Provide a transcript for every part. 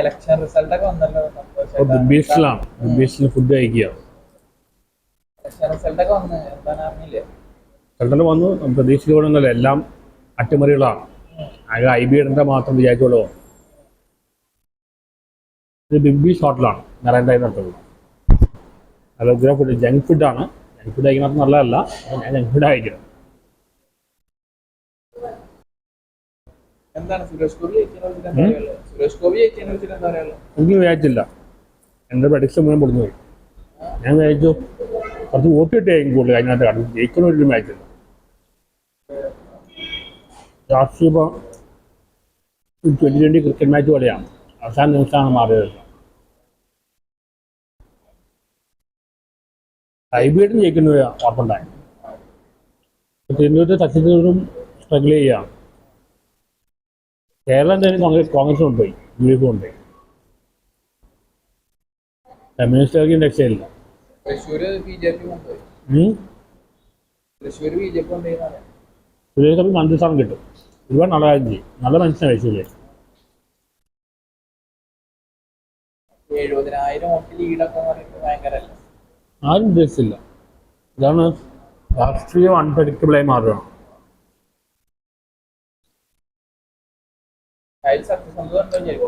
Election result ഒക്കെ വന്നല്ലോ ബീച്ചിലാണ് ബീച്ചിൽ ഫുഡ് കഴിക്കുക. റിസൾട്ട് ഒക്കെ വന്ന് എന്താണ് അറിഞ്ഞില്ലേ? റിസൾട്ട് വന്നു പ്രതീക്ഷിച്ചുകൊണ്ടൊന്നുമല്ല എല്ലാം അട്ടിമറികളാണ്. ആകെ ഐ ബി ഇടേണ്ട മാത്രം വിചാരിച്ചോളൂ ഇത് ബിഗ് ബി ഷോട്ടിലാണ് നരേന്ദ്രയിൽ നടത്തുന്നത് ഉഗ്ര ഫുഡ് ജങ്ക് ഫുഡാണ് ജങ്ക് ഫുഡ് കഴിക്കുന്നത് നല്ലതല്ല. ഞാൻ ജങ്ക് ഫുഡ് കഴിക്കുന്നത് എനിക്ക് വിചാരിച്ചില്ല. എന്റെ പ്രഡിക്ഷൻ മുഴുവൻ പൊളിഞ്ഞു പോയി. ഞാൻ വിചാരിച്ചു കുറച്ച് വോട്ട് കിട്ടിയായിരിക്കും കൂടുതൽ കഴിഞ്ഞാൽ കണ്ടു ജയിക്കുന്ന ഒരു മാച്ചില്ല രാഷ്ട്രീയ ക്രിക്കറ്റ് മാച്ച് പോലെയാണ്. അവസാന നിമിഷമാണ് മാറിയത്. ഹൈബ്രിഡും ജയിക്കുന്ന ഉറപ്പുണ്ടായി തിരുവനന്തപുരത്ത് സത്യത്തിനും സ്ട്രഗിൾ ചെയ്യുകയാണ്. കേരളം എന്തായാലും കോൺഗ്രസ് കോൺഗ്രസ് കൊണ്ടുപോയി യു ഡി എഫ് കൊണ്ടുപോയി കമ്മ്യൂണിസ്റ്റുകാർക്ക് രക്ഷയില്ല. തൃശ്ശൂര് ബി ജെ പി കൊണ്ടുപോയി. ഉം. തൃശ്ശൂര് ബി ജെ പി കൊണ്ടുപോയി. സുരേഷ് ഗോപി മന്ത്രിസ്ഥാനം കിട്ടും. ഒരുപാട് നല്ല കാര്യം ചെയ്യും. നല്ല മനുഷ്യനാണ് തൃശ്ശൂര്. ആരും ഉദ്ദേശിച്ചില്ല. ഇതാണ് രാഷ്ട്രീയം അൺപ്രഡിക്റ്റബിളായി മാറുകയാണ്.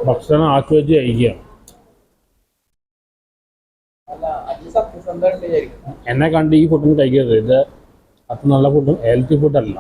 ഭക്ഷണം ആസ്വദിച്ച് കഴിക്കുക ഉണ്ട് വിചാരിക്കും എന്നെ കണ്ട് ഈ ഫുഡൊന്നും കഴിക്കരുത്. ഇത് അത്ര നല്ല ഫുഡും ഹെൽത്തി ഫുഡല്ല